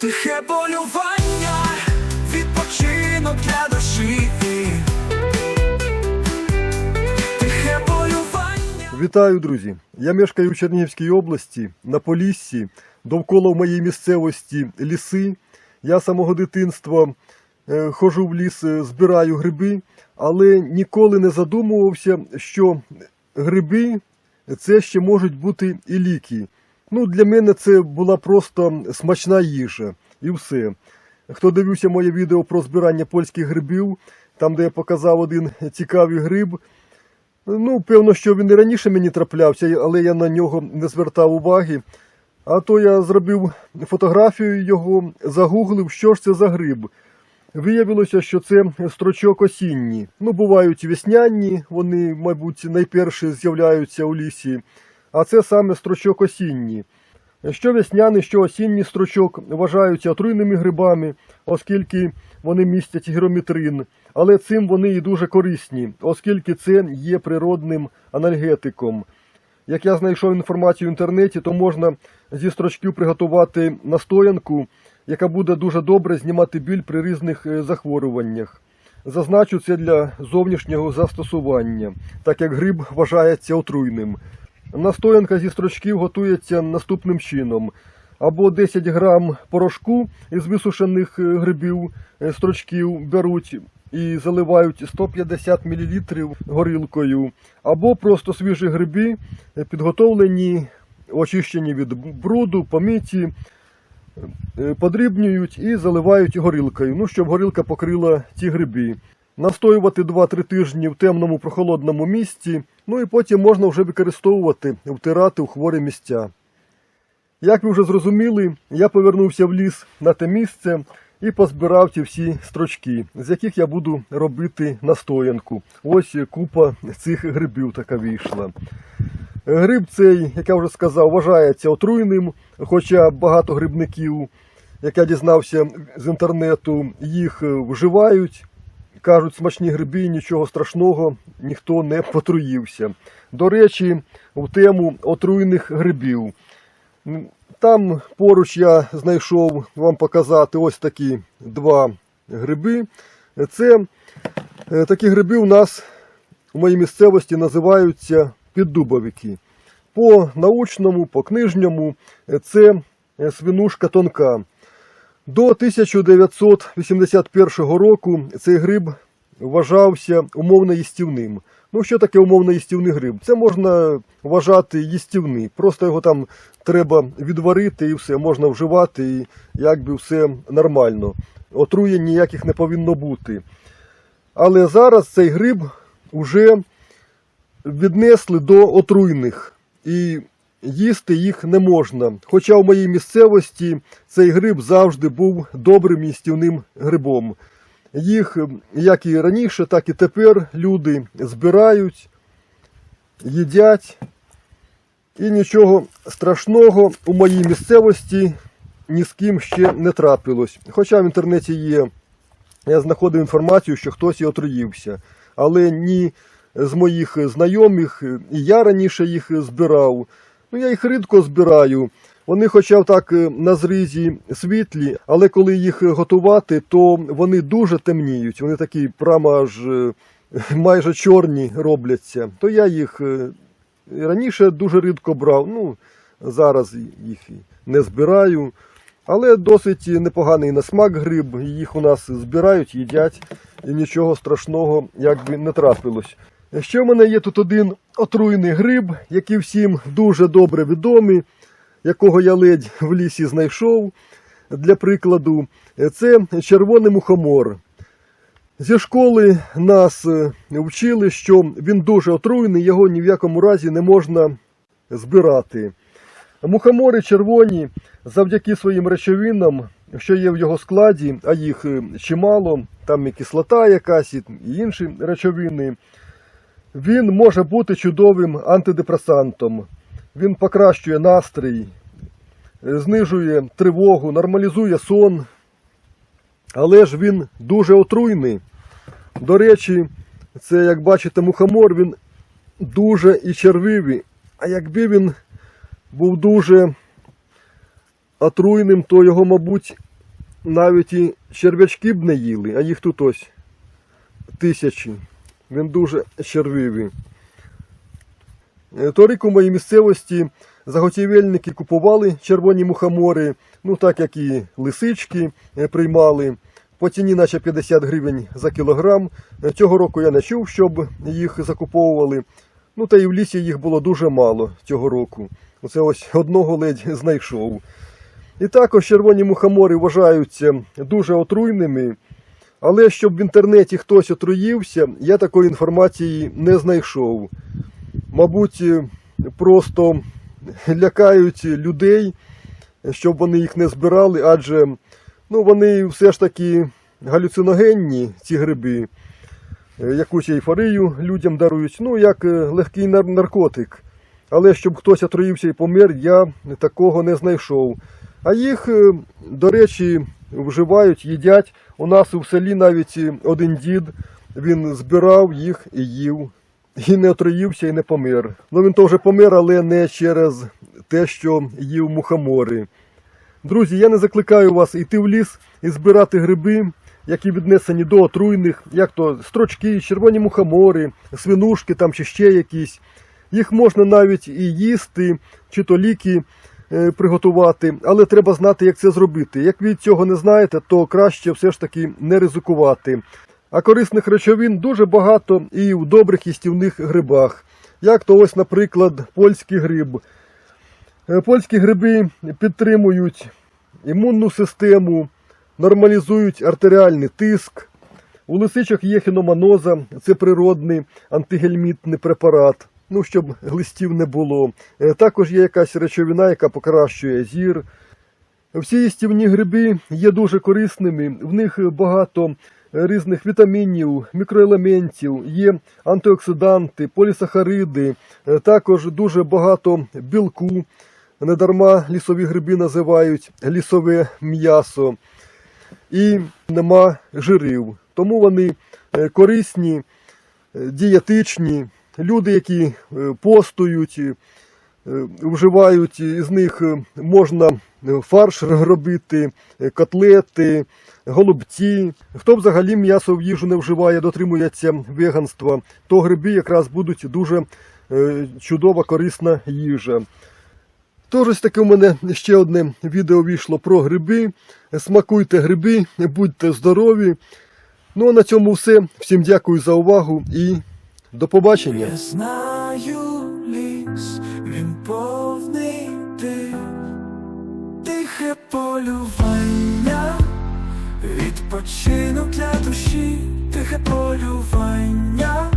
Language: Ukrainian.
Тихе полювання, відпочинок для душі. Тихе полювання. Вітаю, друзі! Я мешкаю в Чернігівській області на Поліссі. Довкола в моїй місцевості ліси. Я самого дитинства е, ходжу в ліс, е, збираю гриби, але ніколи не задумувався, що гриби це ще можуть бути і ліки. Ну, для мене це була просто смачна їжа і все. Хто дивився моє відео про збирання польських грибів, там де я показав один цікавий гриб, Ну, певно, що він і раніше мені траплявся, але я на нього не звертав уваги. А то я зробив фотографію його, загуглив, що ж це за гриб. Виявилося, що це строчок осінній. Ну, бувають весняні, вони, мабуть, найперше з'являються у лісі. А це саме строчок осінній. Що весняний, що осінній строчок вважаються отруйними грибами, оскільки вони містять гірометрин. Але цим вони і дуже корисні, оскільки це є природним анальгетиком. Як я знайшов інформацію в інтернеті, то можна зі строчків приготувати настоянку, яка буде дуже добре знімати біль при різних е, захворюваннях. Зазначу це для зовнішнього застосування, так як гриб вважається отруйним. Настоянка зі строчків готується наступним чином. Або 10 грам порошку із висушених е, грибів е, строчків беруть і заливають 150 мл горілкою, або просто свіжі гриби, е, підготовлені, очищені від бруду, помиті, е, подрібнюють і заливають горілкою, ну, щоб горілка покрила ті гриби. Настоювати 2-3 тижні в темному прохолодному місці, ну і потім можна вже використовувати, втирати у хворі місця. Як ви вже зрозуміли, я повернувся в ліс на те місце і позбирав ті всі строчки, з яких я буду робити настоянку. Ось купа цих грибів така вийшла. Гриб цей, як я вже сказав, вважається отруйним, хоча багато грибників, як я дізнався з інтернету, їх вживають. Кажуть, смачні гриби, нічого страшного, ніхто не потруївся. До речі, в тему отруйних грибів. Там поруч я знайшов вам показати ось такі два гриби. Це е, такі гриби у нас у моїй місцевості називаються піддубовики. По научному, по книжньому е, це е, свинушка тонка. До 1981 року цей гриб вважався умовно їстівним. Ну, що таке умовно їстівний гриб? Це можна вважати їстівний. Просто його там треба відварити і все, можна вживати, і якби все нормально. Отруєнь ніяких не повинно бути. Але зараз цей гриб вже віднесли до отруйних. І їсти їх не можна. Хоча в моїй місцевості цей гриб завжди був добрим їстівним грибом. Їх як і раніше, так і тепер люди збирають, їдять. І нічого страшного у моїй місцевості ні з ким ще не трапилось. Хоча в інтернеті є, я знаходив інформацію, що хтось і отруївся. Але ні з моїх знайомих, і я раніше їх збирав. Ну, я їх рідко збираю. Вони хоча б так е, на зрізі світлі, але коли їх готувати, то вони дуже темніють. Вони такі прямо аж е, майже чорні робляться. То я їх е, раніше дуже рідко брав. Ну, зараз їх не збираю. Але досить непоганий на смак гриб. Їх у нас збирають, їдять, і нічого страшного якби не трапилось. Ще в мене є тут один отруйний гриб, який всім дуже добре відомий, якого я ледь в лісі знайшов. Для прикладу, це червоний мухомор. Зі школи нас е, вчили, що він дуже отруйний, його ні в якому разі не можна збирати. Мухомори червоні завдяки своїм речовинам, що є в його складі, а їх е, чимало, там і кислота якась, і інші речовини. Він може бути чудовим антидепресантом. Він покращує настрій, е, знижує тривогу, нормалізує сон. Але ж він дуже отруйний. До речі, це, як бачите, мухомор, він дуже і червивий. А якби він був дуже отруйним, то його, мабуть, навіть і черв'ячки б не їли, а їх тут ось тисячі. Він дуже червивий. Е, Торік у моїй місцевості заготівельники купували червоні мухомори, ну так як і лисички е, приймали. По ціні наче 50 гривень за кілограм. Е, Цього року я не чув, щоб їх закуповували. Ну та і в лісі їх було дуже мало цього року. Оце ось одного ледь знайшов. І також червоні мухомори вважаються дуже отруйними. Але щоб в інтернеті хтось отруївся, я такої інформації не знайшов. Мабуть, е, просто лякають людей, щоб вони їх не збирали, адже ну, вони все ж таки галюциногенні, ці гриби. Е, Якусь ейфорію людям дарують, ну як е, легкий наркотик. Але щоб хтось отруївся і помер, я такого не знайшов. А їх, до речі, вживають, їдять. У нас у селі навіть один дід, він збирав їх і їв. І не отруївся, і не помер. Ну він теж помер, але не через те, що їв мухомори. Друзі, я не закликаю вас йти в ліс і збирати гриби, які віднесені до отруйних, як то строчки, червоні мухомори, свинушки там чи ще якісь. Їх можна навіть і їсти, чи то ліки приготувати, але треба знати, як це зробити. Як ви цього не знаєте, то краще все ж таки не ризикувати. А корисних речовин дуже багато і в добрих їстівних грибах. Як то ось, наприклад, польський гриб. Е, Польські гриби підтримують імунну систему, нормалізують артеріальний тиск. У лисичок є хіноманоза, це природний антигельмітний препарат, ну, щоб глистів не було. Е, Також є якась речовина, яка покращує зір. Всі їстівні гриби є дуже корисними, в них багато різних вітамінів, мікроелементів, є антиоксиданти, полісахариди, е, також дуже багато білку. Недарма лісові гриби називають лісове м'ясо. І нема жирів. Тому вони е, корисні, е, дієтичні. Люди, які е, постують, е, вживають із них е, можна фарш робити, котлети, голубці. Хто взагалі м'ясо в їжу не вживає, дотримується веганства, то гриби якраз будуть дуже чудова, корисна їжа. Тож ось таке у мене ще одне відео вийшло про гриби. Смакуйте гриби, будьте здорові. Ну а на цьому все. Всім дякую за увагу і до побачення. Я знаю ліс, він повний тих, тихе полювання, відпочинок для душі, тихе полювання.